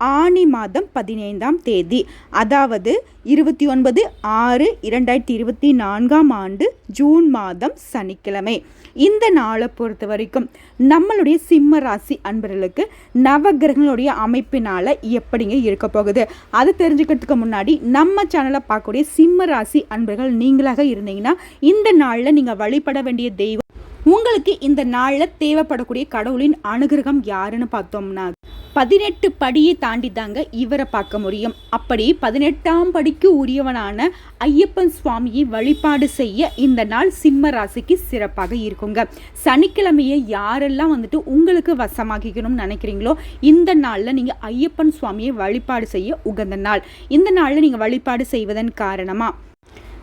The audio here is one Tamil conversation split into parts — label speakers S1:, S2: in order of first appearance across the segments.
S1: ஆனி மாதம் பதினைந்தாம் தேதி அதாவது இருபத்தி ஒன்பது ஆறு இரண்டாயிரத்தி இருபத்தி நான்காம் ஆண்டு ஜூன் மாதம் சனிக்கிழமை. இந்த நாளை பொறுத்த வரைக்கும் நம்மளுடைய சிம்ம ராசி அன்பர்களுக்கு நவகிரகங்களுடைய அமைப்பினால் எப்படிங்க இருக்க போகுது? அதை தெரிஞ்சுக்கிறதுக்கு முன்னாடி நம்ம சேனலை பார்க்கக்கூடிய சிம்ம ராசி அன்பர்கள் நீங்களாக இருந்தீங்கன்னா இந்த நாளில் நீங்கள் வழிபட வேண்டிய தெய்வம் உங்களுக்கு இந்த நாளில் தேவைப்படக்கூடிய கடவுளின் அனுகிரகம் யாருன்னு பார்த்தோம்னா பதினெட்டு படியை தாண்டி தாங்க இவரை பார்க்க முடியும். அப்படி பதினெட்டாம் படிக்கு உரியவனான ஐயப்பன் சுவாமியை வழிபாடு செய்ய இந்த நாள் சிம்ம ராசிக்கு சிறப்பாக இருக்குங்க. சனிக்கிழமையை யாரெல்லாம் வந்துட்டு உங்களுக்கு வசமாகிக்கணும்னு நினைக்கிறீங்களோ இந்த நாளில் நீங்கள் ஐயப்பன் சுவாமியை வழிபாடு செய்ய உகந்த நாள். இந்த நாளில் நீங்கள் வழிபாடு செய்வதன் காரணமாக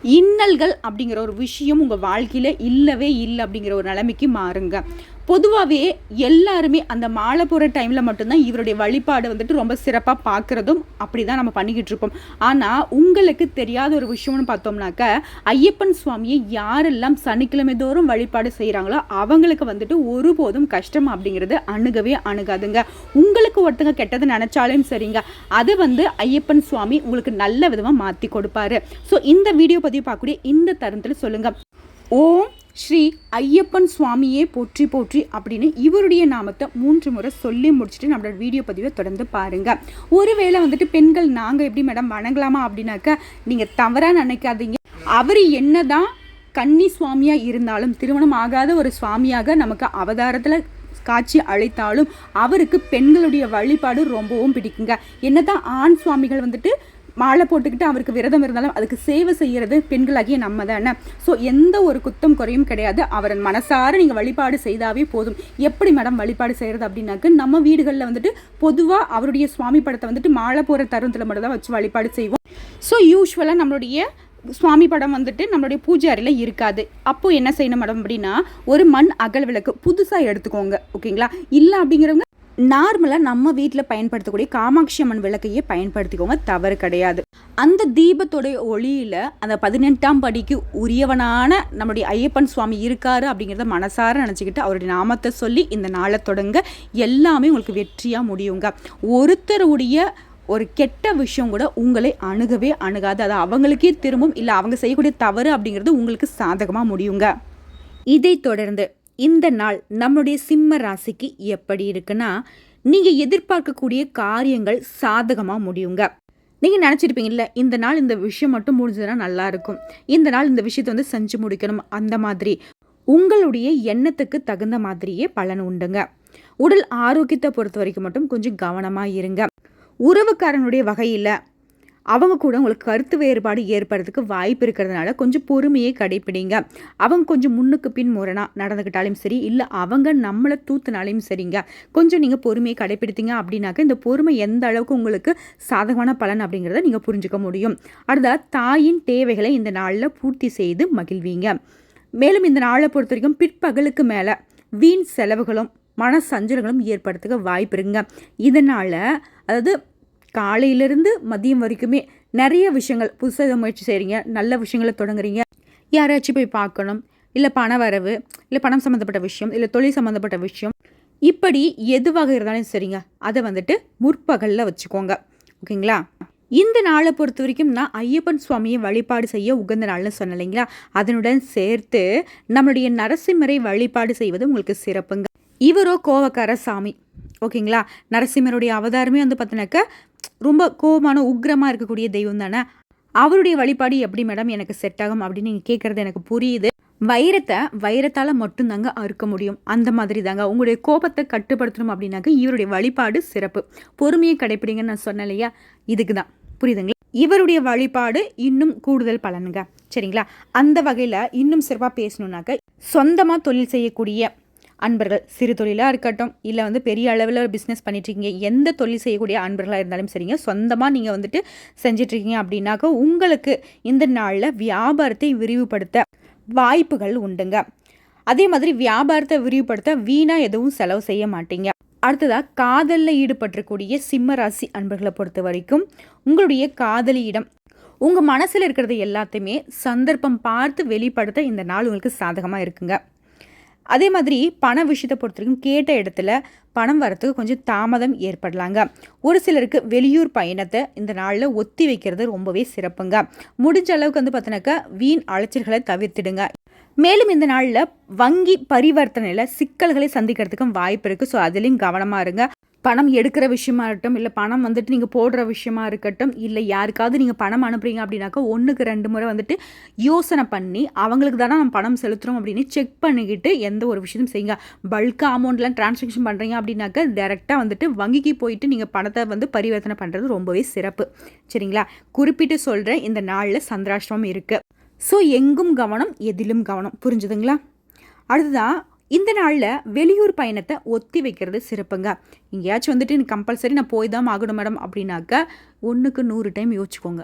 S1: இன்னல்கள் அப்படிங்கிற ஒரு விஷயம் உங்கள் வாழ்க்கையில் இல்லவே இல்லை அப்படிங்கிற ஒரு நிலைமைக்கு மாறுங்க. பொதுவாகவே எல்லாருமே அந்த மாலை போகிற டைமில் மட்டும்தான் இவருடைய வழிபாடு வந்துட்டு ரொம்ப சிறப்பாக பார்க்குறதும் அப்படி தான் நம்ம பண்ணிக்கிட்டு இருப்போம் ஆனால் உங்களுக்கு தெரியாத ஒரு விஷயம்னு பார்த்தோம்னாக்க ஐயப்பன் சுவாமியை யாரெல்லாம் சனிக்கிழமை தோறும் வழிபாடு செய்கிறாங்களோ அவங்களுக்கு வந்துட்டு ஒருபோதும் கஷ்டம் அப்படிங்கிறது அணுகவே அணுகாதுங்க. உங்களுக்கு ஒருத்தங்க கெட்டது நினச்சாலும் சரிங்க. அதை வந்து ஐயப்பன் சுவாமி உங்களுக்கு நல்ல விதமாக மாற்றி கொடுப்பாரு. ஸோ இந்த வீடியோ பதிவு பார்க்கக்கூடிய இந்த தருணத்தில் சொல்லுங்கள் ஓம் ஸ்ரீ ஐயப்பன் சுவாமியே போற்றி போற்றி அப்படின்னு இவருடைய நாமத்தை மூன்று முறை சொல்லி முடிச்சுட்டு நம்மளோட வீடியோ பதிவை தொடர்ந்து பாருங்கள் ஒருவேளை வந்துட்டு பெண்கள் நாங்கள் எப்படி மேடம் வணங்கலாமா அப்படின்னாக்கா நீங்கள் தவறாக நினைக்காதீங்க. அவர் என்ன தான் கன்னி சுவாமியாக இருந்தாலும் திருமணம் ஆகாத ஒரு சுவாமியாக நமக்கு அவதாரத்தில் காட்சி அழைத்தாலும் அவருக்கு பெண்களுடைய வழிபாடு ரொம்பவும் பிடிக்குங்க. என்னதான் ஆண் சுவாமிகள் வந்துட்டு மாலை போட்டுக்கிட்டு அவருக்கு விரதம் இருந்தாலும் அதுக்கு சேவை செய்கிறது பெண்களாகிய நம்ம தானே ஸோ எந்த ஒரு குத்தம் குறையும் கிடையாது. அவரை மனசார நீங்கள் வழிபாடு செய்தாவே போதும். எப்படி மேடம் வழிபாடு செய்கிறது அப்படின்னாக்க நம்ம வீடுகளில் வந்துட்டு பொதுவாக அவருடைய சுவாமி படத்தை வந்துட்டு மாலை போகிற தருணத்தில் மட்டும் தான் வச்சு வழிபாடு செய்வோம். ஸோ யூஸ்வலாக நம்மளுடைய சுவாமி படம் வந்துட்டு நம்மளுடைய பூஜை அறையில் இருக்காது. அப்போது என்ன செய்யணும் மேடம் அப்படின்னா ஒரு மண் அகல் விளக்கு புதுசாக எடுத்துக்கோங்க. ஓகேங்களா? இல்லை அப்படிங்கிறவங்க நார்மலாக நம்ம வீட்டில் பயன்படுத்தக்கூடிய காமாட்சி அம்மன் விளக்கையே பயன்படுத்திக்கோங்க தவறு கிடையாது. அந்த தீபத்தோடைய ஒளியில் அந்த பதினெட்டாம் படிக்கு உரியவனான நம்முடைய ஐயப்பன் சுவாமி இருக்காரு அப்படிங்கிறத மனசார நினச்சிக்கிட்டு அவருடைய நாமத்தை சொல்லி இந்த நாளை தொடங்க எல்லாமே உங்களுக்கு வெற்றியாக முடியுங்க. ஒருத்தருடைய ஒரு கெட்ட விஷயம் கூட உங்களை அணுகவே அணுகாது. அது அவங்களுக்கே திரும்பும் இல்லை அவங்க செய்யக்கூடிய தவறு அப்படிங்கிறது உங்களுக்கு சாதகமாக முடியுங்க. இதை தொடர்ந்து இந்த நாள் நம்முடைய சிம்ம ராசிக்கு எப்படி இருக்குன்னா நீங்கள் எதிர்பார்க்கக்கூடிய காரியங்கள் சாதகமாக முடியுங்க. நீங்கள் நினச்சிருப்பீங்கல்ல இந்த நாள் இந்த விஷயம் மட்டும் முடிஞ்சதுன்னா நல்லா இருக்கும். இந்த நாள் இந்த விஷயத்தை வந்து செஞ்சு முடிக்கணும் அந்த மாதிரி. உங்களுடைய எண்ணத்துக்கு தகுந்த மாதிரியே பலன் உண்டுங்க. உடல் ஆரோக்கியத்தை பொறுத்த வரைக்கும் மட்டும் கொஞ்சம் கவனமாக இருங்க. உறவுக்காரனுடைய வகையில் அவங்க கூட உங்களுக்கு கருத்து வேறுபாடு ஏற்படுறதுக்கு வாய்ப்பு இருக்கிறதுனால கொஞ்சம் பொறுமையை கடைப்பிடிங்க. அவங்க கொஞ்சம் முன்னுக்கு பின் முரணாக நடந்துக்கிட்டாலும் சரி இல்லை அவங்க நம்மளை தூத்துனாலையும் சரிங்க. கொஞ்சம் நீங்கள் பொறுமையை கடைப்பிடித்தீங்க அப்படின்னாக்க இந்த பொறுமை எந்த அளவுக்கு உங்களுக்கு சாதகமான பலன் அப்படிங்கிறத நீங்கள் புரிஞ்சுக்க முடியும். அடுத்த தாயின் தேவைகளை இந்த நாளில் பூர்த்தி செய்து மகிழ்வீங்க. மேலும் இந்த நாளை பொறுத்த வரைக்கும் பிற்பகலுக்கு மேலே வீண் செலவுகளும் மன சஞ்சலங்களும் ஏற்படுத்துக்க வாய்ப்பு இருக்குங்க. இதனால் அதாவது காலையிலேருந்து மதியம் வரைக்குமே நிறைய விஷயங்கள் புதுசாக முயற்சி செய்கிறீங்க நல்ல விஷயங்களை தொடங்குறீங்க. யாராச்சும் போய் பார்க்கணும் இல்லை பண வரவு இல்லை பணம் சம்மந்தப்பட்ட விஷயம் இல்லை தொழில் சம்மந்தப்பட்ட விஷயம் இப்படி எதுவாக இருந்தாலும் சரிங்க. அதை வந்துட்டு முற்பகலில் வச்சுக்கோங்க. ஓகேங்களா? இந்த நாளை பொறுத்த வரைக்கும் நான் ஐயப்பன் சுவாமியை வழிபாடு செய்ய உகந்த நாள்னு சொன்னேன் இல்லைங்களா? அதனுடன் சேர்த்து நம்மளுடைய நரசிம்மரை வழிபாடு செய்வது உங்களுக்கு சிறப்புங்க. இவரோ கோவக்கார சாமி. ஓகேங்களா? நரசிம்மருடைய அவதாரமே வந்து பார்த்தினாக்க ரொம்ப கோபமான உக்ரமாக இருக்கக்கூடிய தெய்வம் தானே? அவருடைய வழிபாடு எப்படி மேடம் எனக்கு செட் ஆகும் அப்படின்னு நீங்கள் கேட்குறது எனக்கு புரியுது. வைரத்தை வைரத்தால் மட்டும்தாங்க அறுக்க முடியும். அந்த மாதிரி தாங்க உங்களுடைய கோபத்தை கட்டுப்படுத்தணும் அப்படின்னாக்க இவருடைய வழிபாடு சிறப்பு. பொறுமையை கடைப்பிடிங்கன்னு நான் சொன்னேன் இல்லையா? இதுக்கு தான் புரியுதுங்களா? இவருடைய வழிபாடு இன்னும் கூடுதல் பலனுங்க. சரிங்களா? அந்த வகையில் இன்னும் சிறப்பாக பேசணுன்னாக்க சொந்தமாக தொழில் செய்யக்கூடிய அன்பர்கள் சிறு தொழிலாக இருக்கட்டும் இல்லை வந்து பெரிய அளவில் பிஸ்னஸ் பண்ணிட்டுருக்கீங்க எந்த தொழில் செய்யக்கூடிய அன்பர்களாக இருந்தாலும் சரிங்க. சொந்தமாக நீங்கள் வந்துட்டு செஞ்சிட்ருக்கீங்க அப்படின்னாக்கா உங்களுக்கு இந்த நாளில் வியாபாரத்தை விரிவுபடுத்த வாய்ப்புகள் உண்டுங்க. அதே மாதிரி வியாபாரத்தை விரிவுபடுத்த வீணாக எதுவும் செலவு செய்ய மாட்டீங்க. அடுத்ததாக காதலில் ஈடுபட்டிருக்கூடிய சிம்ம ராசி அன்பர்களை பொறுத்த வரைக்கும் உங்களுடைய காதலியிடம் உங்கள் மனசில் இருக்கிறது எல்லாத்தையுமே சந்தர்ப்பம் பார்த்து வெளிப்படுத்த இந்த நாள் உங்களுக்கு சாதகமாக இருக்குங்க. அதே மாதிரி பண விஷயத்தை பொறுத்த வரைக்கும் கேட்ட இடத்துல பணம் வரத்துக்கு கொஞ்சம் தாமதம் ஏற்படலாங்க. ஒரு சிலருக்கு வெளியூர் பயணத்தை இந்த நாளில் ஒத்தி வைக்கிறது ரொம்பவே சிறப்புங்க. முடிஞ்ச அளவுக்கு வந்து பார்த்தினாக்கா வீண் அலைச்சல்களை தவிர்த்திடுங்க. மேலும் இந்த நாளில் வங்கி பரிவர்த்தனையில் சிக்கல்களை சந்திக்கிறதுக்கும் வாய்ப்பு இருக்குது ஸோ அதுலேயும் கவனமாக இருங்க. பணம் எடுக்கிற விஷயமா இருக்கட்டும் இல்லை பணம் வந்துட்டு நீங்கள் போடுற விஷயமா இருக்கட்டும் இல்லை யாருக்காவது நீங்கள் பணம் அனுப்புறீங்க அப்படின்னாக்கா ஒன்றுக்கு ரெண்டு முறை வந்துட்டு யோசனை பண்ணி அவங்களுக்கு தானே நம்ம பணம் செலுத்துகிறோம் அப்படின்னு செக் பண்ணிக்கிட்டு எந்த ஒரு விஷயத்தையும் செய்யுங்க. பல்காக அமௌண்ட்லாம் டிரான்சாக்ஷன் பண்ணுறீங்க அப்படின்னாக்கா டேரெக்டாக வந்துட்டு வங்கிக்கு போயிட்டு நீங்கள் பணத்தை வந்து பரிவர்த்தனை பண்ணுறது ரொம்பவே சிறப்பு. சரிங்களா? குறிப்பிட்டு சொல்கிறேன் இந்த நாளில் சந்திராஷ்டிரமம் இருக்குது ஸோ எங்கும் கவனம் எதிலும் கவனம். புரிஞ்சுதுங்களா? அடுத்ததான் இந்த நாளில் வெளியூர் பயணத்தை ஒத்தி வைக்கிறது சிறப்புங்க. எங்கேயாச்சும் வந்துட்டு எனக்கு கம்பல்சரி நான் போய் தான் ஆகணும் மேடம் அப்படின்னாக்கா ஒன்றுக்கு நூறு டைம் யோசிச்சுக்கோங்க.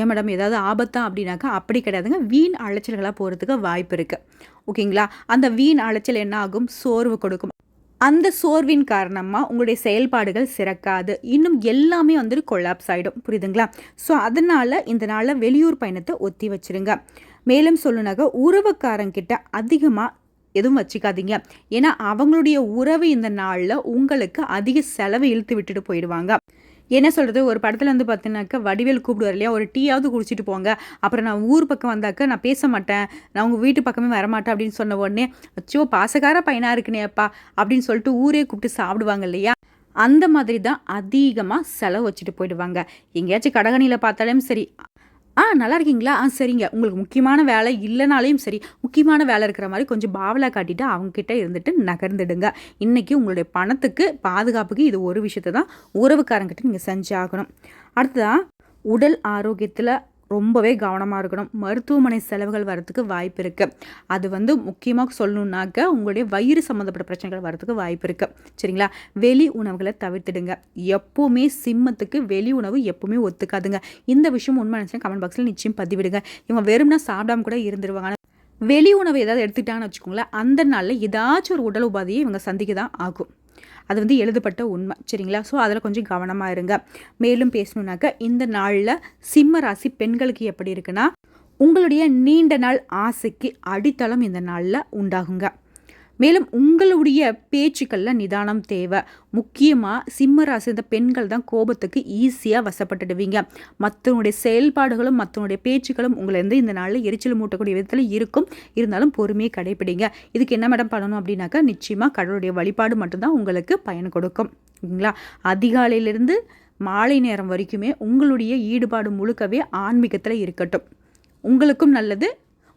S1: ஏன் மேடம் ஏதாவது ஆபத்தா அப்படின்னாக்கா அப்படி கிடையாதுங்க. வீண் அலைச்சல்களாக போகிறதுக்கு வாய்ப்பு இருக்குது ஓகேங்களா? அந்த வீண் அலைச்சல் என்ன ஆகும்? சோர்வு கொடுக்கும். அந்த சோர்வின் காரணமாக உங்களுடைய செயல்பாடுகள் சிறக்காது. இன்னும் எல்லாமே வந்துட்டு கொலாப்ஸ் ஆகிடும் புரியுதுங்களா? ஸோ அதனால் இந்த நாளில் வெளியூர் பயணத்தை ஒத்தி வச்சுருங்க. மேலும் சொல்லுனாக்க உறவுக்காரங்கிட்ட அதிகமாக எதுவும் வச்சுக்காதீங்க. ஏன்னா அவங்களுடைய உறவு இந்த நாளில் உங்களுக்கு அதிக செலவை இழுத்து விட்டுட்டு போயிடுவாங்க. என்ன சொல்கிறது ஒரு படத்தில் வந்து பார்த்தீங்கன்னாக்கா வடிவேல் கூப்பிடுவார் இல்லையா? ஒரு டீயாவது குடிச்சிட்டு போங்க. அப்புறம் நான் ஊர் பக்கம் வந்தாக்க நான் பேச மாட்டேன். நான் உங்கள் வீட்டு பக்கமே வரமாட்டேன் அப்படின்னு சொன்ன உடனே அச்சோ பாசக்கார பையனாக இருக்குனேப்பா அப்படின்னு சொல்லிட்டு ஊரே கூப்பிட்டு சாப்பிடுவாங்க இல்லையா? அந்த மாதிரி தான் அதிகமாக செலவு வச்சுட்டு போயிடுவாங்க. எங்கேயாச்சும் கடகணியில் பார்த்தாலும் சரி ஆ நல்லா இருக்கீங்களா? ஆ சரிங்க. உங்களுக்கு முக்கியமான வேலை இல்லைனாலையும் சரி முக்கியமான வேலை இருக்கிற மாதிரி கொஞ்சம் பாவலாக காட்டிட்டு அவங்கக்கிட்ட இருந்துட்டு நகர்ந்துடுங்க. இன்றைக்கி உங்களுடைய பணத்துக்கு பாதுகாப்புக்கு இது ஒரு விஷயத்தை தான் உறவுக்காரங்கிட்ட நீங்கள் செஞ்சாகணும். அடுத்ததான் உடல் ஆரோக்கியத்தில் ரொம்பவே கவனமாக இருக்கணும். மருத்துவமனை செலவுகள் வரத்துக்கு வாய்ப்பு இருக்குது அது வந்து முக்கியமாக சொல்லணுன்னாக்க உங்களுடைய வயிறு சம்மந்தப்பட்ட பிரச்சனைகள் வரத்துக்கு வாய்ப்பு இருக்குது சரிங்களா? வெளி உணவுகளை தவிர்த்துடுங்க. எப்போவுமே சிம்மத்துக்கு வெளி உணவு எப்போவுமே ஒத்துக்காதுங்க. இந்த விஷயம் உண்மை நினச்சா கமெண்ட் பாக்ஸில் நிச்சயம் பதிவிடுங்க. இவங்க வெறும்னா சாப்பிடாம கூட இருந்துருவாங்க. வெளி உணவு ஏதாவது எடுத்துக்கிட்டாங்கன்னு வச்சுக்கோங்களேன் அந்த நாளில் ஏதாச்சும் ஒரு உடல் உபாதையை இவங்க சந்திக்க தான் ஆகும். அது வந்து எழுதப்பட்ட உண்மை. சரிங்களா? ஸோ அதில் கொஞ்சம் கவனமாக இருங்க. மேலும் பேசணுன்னாக்க இந்த நாளில் சிம்ம ராசி பெண்களுக்கு எப்படி இருக்குன்னா உங்களுடைய நீண்ட நாள் ஆசைக்கு அடித்தளம் இந்த நாளில் உண்டாகுங்க. மேலும் உங்களுடைய பேச்சுக்களில் நிதானம் தேவை. முக்கியமாக சிம்மராசி இந்த பெண்கள் தான் கோபத்துக்கு ஈஸியாக வசப்பட்டுடுவீங்க. மற்றவனுடைய செயல்பாடுகளும் மற்றவனுடைய பேச்சுக்களும் உங்களை வந்து இந்த நாளில் எரிச்சல் மூட்டக்கூடிய விதத்தில் இருக்கும். இருந்தாலும் பொறுமையை கடைப்பிடிங்க. இதுக்கு என்ன மேடம் பண்ணணும் அப்படின்னாக்கா நிச்சயமாக கடவுளுடைய வழிபாடு மட்டும்தான் உங்களுக்கு பயன் கொடுக்கும். ஓகேங்களா? அதிகாலையிலிருந்து மாலை நேரம் வரைக்குமே உங்களுடைய ஈடுபாடு முழுக்கவே ஆன்மீகத்தில் இருக்கட்டும். உங்களுக்கும் நல்லது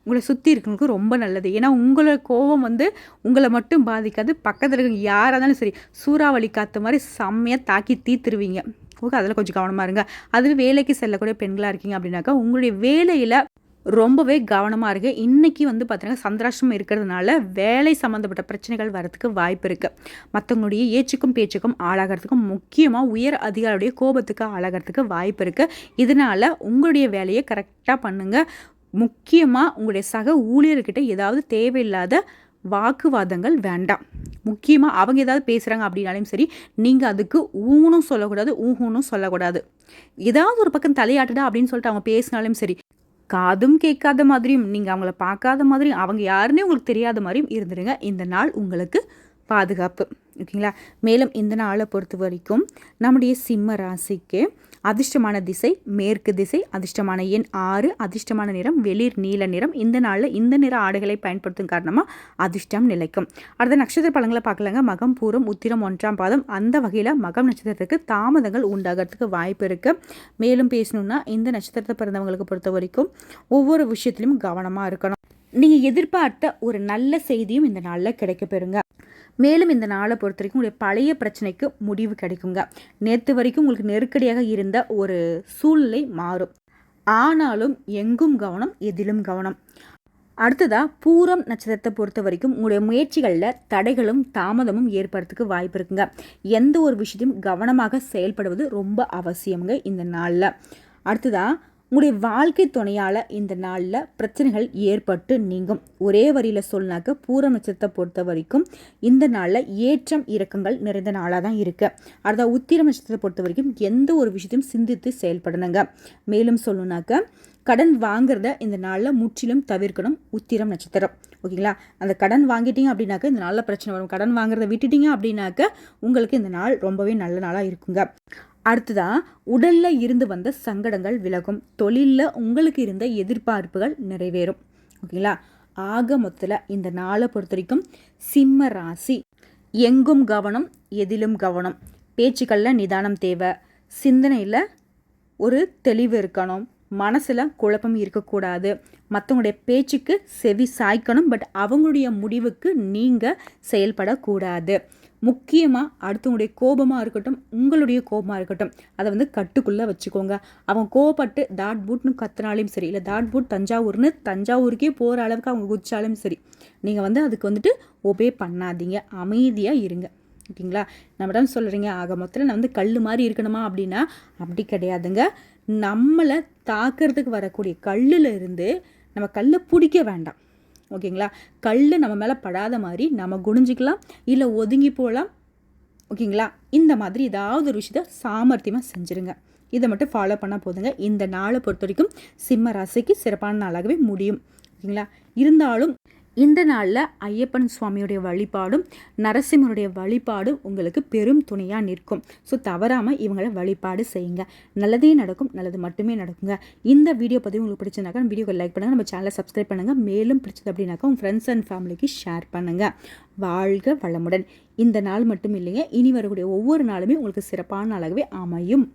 S1: உங்களை சுற்றி இருக்கவங்களுக்கு ரொம்ப நல்லது. ஏன்னா உங்களோட கோபம் வந்து உங்களை மட்டும் பாதிக்காது. பக்கத்தில் இருக்க யாராக இருந்தாலும் சரி சூறாவளி காற்று மாதிரி செம்மையாக தாக்கி தீத்துருவீங்க. ஓகே அதில் கொஞ்சம் கவனமாக இருங்க. அதுவே வேலைக்கு செல்லக்கூடிய பெண்களாக இருக்கீங்க அப்படின்னாக்கா உங்களுடைய வேலையில் ரொம்பவே கவனமாக இருக்குது இன்றைக்கி வந்து பார்த்தீங்கன்னா சந்திராஷ்டிரம் இருக்கிறதுனால வேலை சம்மந்தப்பட்ட பிரச்சனைகள் வரதுக்கு வாய்ப்பு இருக்குது மற்றவங்களுடைய ஏச்சுக்கும் பேச்சுக்கும் ஆளாகிறதுக்கும் முக்கியமாக உயர் அதிகாரியுடைய கோபத்துக்கு ஆளாகிறதுக்கு வாய்ப்பு இருக்குது இதனால் உங்களுடைய வேலையை கரெக்டாக பண்ணுங்கள் முக்கியமாக உங்களுடைய சக ஊழியர்கிட்ட ஏதாவது தேவையில்லாத வாக்குவாதங்கள் வேண்டாம். முக்கியமாக அவங்க ஏதாவது பேசுகிறாங்க அப்படின்னாலும் சரி நீங்கள் அதுக்கு ஊனும் சொல்லக்கூடாது ஊஹூனும் சொல்லக்கூடாது. ஏதாவது ஒரு பக்கம் தலையாட்டுடா அப்படின்னு சொல்லிட்டு அவங்க பேசினாலும் சரி காதும் கேட்காத மாதிரியும் நீங்கள் அவங்கள பார்க்காத மாதிரியும் அவங்க யாருன்னே உங்களுக்கு தெரியாத மாதிரியும் இருந்துடுங்க இந்த நாள் உங்களுக்கு பாதுகாப்பு. ஓகேங்களா? மேலும் இந்த நாளை பொறுத்த வரைக்கும் நம்முடைய சிம்ம ராசிக்கு அதிர்ஷ்டமான திசை மேற்கு திசை அதிர்ஷ்டமான எண் ஆறு அதிர்ஷ்டமான நிறம் வெளிர் நீல நிறம். இந்த நாளில் இந்த நிற ஆடைகளை பயன்படுத்தும் காரணமாக அதிர்ஷ்டம் நிலைக்கும். அடுத்த நட்சத்திர பழங்களை பார்க்கலங்க. மகம் பூரம் உத்திரம் ஒன்றாம் பாதம். அந்த வகையில் மகம் நட்சத்திரத்துக்கு தாமதங்கள் உண்டாகிறதுக்கு வாய்ப்பு இருக்குது மேலும் பேசணுன்னா இந்த நட்சத்திரத்தை பிறந்தவங்களுக்கு பொறுத்த வரைக்கும் ஒவ்வொரு விஷயத்திலும் கவனமாக இருக்கணும். நீங்கள் எதிர்பார்த்த ஒரு நல்ல செய்தியும் இந்த நாளில் கிடைக்க பெறுங்க. மேலும் இந்த நாளை பொறுத்த வரைக்கும் உங்களுடைய பழைய பிரச்சனைக்கு முடிவு கிடைக்குங்க. நேற்று வரைக்கும் உங்களுக்கு நெருக்கடியாக இருந்த ஒரு சூழ்நிலை மாறும். ஆனாலும் எங்கும் கவனம் எதிலும் கவனம். அடுத்ததா பூரம் நட்சத்திரத்தை பொறுத்த வரைக்கும் உங்களுடைய முயற்சிகளில் தடைகளும் தாமதமும் ஏற்படுறதுக்கு வாய்ப்பு இருக்குங்க. எந்த ஒரு விஷயத்தையும் கவனமாக செயல்படுவது ரொம்ப அவசியமுங்க இந்த நாளில். அடுத்ததா உங்களுடைய வாழ்க்கை துணையால் இந்த நாளில் பிரச்சனைகள் ஏற்பட்டு நீங்கும். ஒரே வரியில் சொல்லினாக்க பூர நட்சத்திரத்தை பொறுத்த வரைக்கும் இந்த நாளில் ஏற்றம் இறக்கங்கள் நிறைந்த நாளாக தான் இருக்குது அடுத்த உத்திரம் நட்சத்திரத்தை பொறுத்த வரைக்கும் எந்த ஒரு விஷயத்தையும் சிந்தித்து செயல்படணுங்க. மேலும் சொல்லணுனாக்க கடன் வாங்குறத இந்த நாளில் முற்றிலும் தவிர்க்கணும் உத்திரம் நட்சத்திரம். ஓகேங்களா? அந்த கடன் வாங்கிட்டீங்க அப்படின்னாக்க இந்த நாளில் பிரச்சனை வரும். கடன் வாங்குறத விட்டுட்டீங்க அப்படின்னாக்க உங்களுக்கு இந்த நாள் ரொம்பவே நல்ல நாளாக இருக்குங்க. அடுத்ததான் உடலில் இருந்து வந்த சங்கடங்கள் விலகும். தொழிலில் உங்களுக்கு இருந்த எதிர்பார்ப்புகள் நிறைவேறும். ஓகேங்களா? ஆக மொத்தத்தில் இந்த நாளை பொறுத்த வரைக்கும் சிம்ம ராசி. எங்கும் கவனம் எதிலும் கவனம். பேச்சுக்களில் நிதானம் தேவை. சிந்தனையில் ஒரு தெளிவு இருக்கணும். மனசில் குழப்பம் இருக்கக்கூடாது. மற்றவங்களுடைய பேச்சுக்கு செவி சாய்க்கணும். பட் அவங்களுடைய முடிவுக்கு நீங்கள் செயல்படக்கூடாது. முக்கியமாக அடுத்தவங்களுடைய கோபமாக இருக்கட்டும் உங்களுடைய கோபமாக இருக்கட்டும் அதை வந்து கட்டுக்குள்ளே வச்சுக்கோங்க. அவங்க கோபப்பட்டு தாட் பூட்னு கத்துனாலையும் சரி இல்லை தாட் பூட் தஞ்சாவூர்னு தஞ்சாவூருக்கே போகிற அளவுக்கு அவங்க குதிச்சாலும் சரி நீங்கள் வந்து அதுக்கு வந்துட்டு ஒபே பண்ணாதீங்க. அமைதியாக இருங்க. ஓகேங்களா? நம்ம தான் சொல்கிறீங்க ஆக மொத்தத்தில் நான் வந்து கல் மாதிரி இருக்கணுமா அப்படின்னா அப்படி கிடையாதுங்க. நம்மளை தாக்கிறதுக்கு வரக்கூடிய கல்லில் இருந்து நம்ம கல்லை பிடிக்க வேண்டாம். ஓகேங்களா? கல் நம்ம மேலே படாத மாதிரி நம்ம குடிஞ்சிக்கலாம் இல்லை ஒதுங்கி போகலாம் ஓகேங்களா? இந்த மாதிரி ஏதாவது ஒரு விஷயத்த சாமர்த்தியமாக செஞ்சுருங்க. இதை மட்டும் ஃபாலோ பண்ணால் போதுங்க. இந்த நாளை பொறுத்த வரைக்கும் சிம்ம ராசிக்கு சிறப்பான நாளாகவே முடியும். ஓகேங்களா? இருந்தாலும் இந்த நாளில் ஐயப்பன் சுவாமியுடைய வழிபாடும் நரசிம்மனுடைய வழிபாடும் உங்களுக்கு பெரும் துணையாக நிற்கும். ஸோ தவறாமல் இவங்களை வழிபாடு செய்யுங்க. நல்லதே நடக்கும் நல்லது மட்டுமே நடக்குங்க. இந்த வீடியோ பதிவு உங்களுக்கு பிடிச்சிருந்தாக்கா வீடியோக்கு லைக் பண்ணுங்கள் நம்ம சேனலை சப்ஸ்கிரைப் பண்ணுங்கள் மேலும் பிடிச்சது அப்படின்னாக்கா உங்கள் ஃப்ரெண்ட்ஸ் அண்ட் ஃபேமிலிக்கு ஷேர் பண்ணுங்கள் வாழ்க வளமுடன். இந்த நாள் மட்டும் இல்லைங்க இனி வரக்கூடிய ஒவ்வொரு நாளுமே உங்களுக்கு சிறப்பான அளவே அமையும்.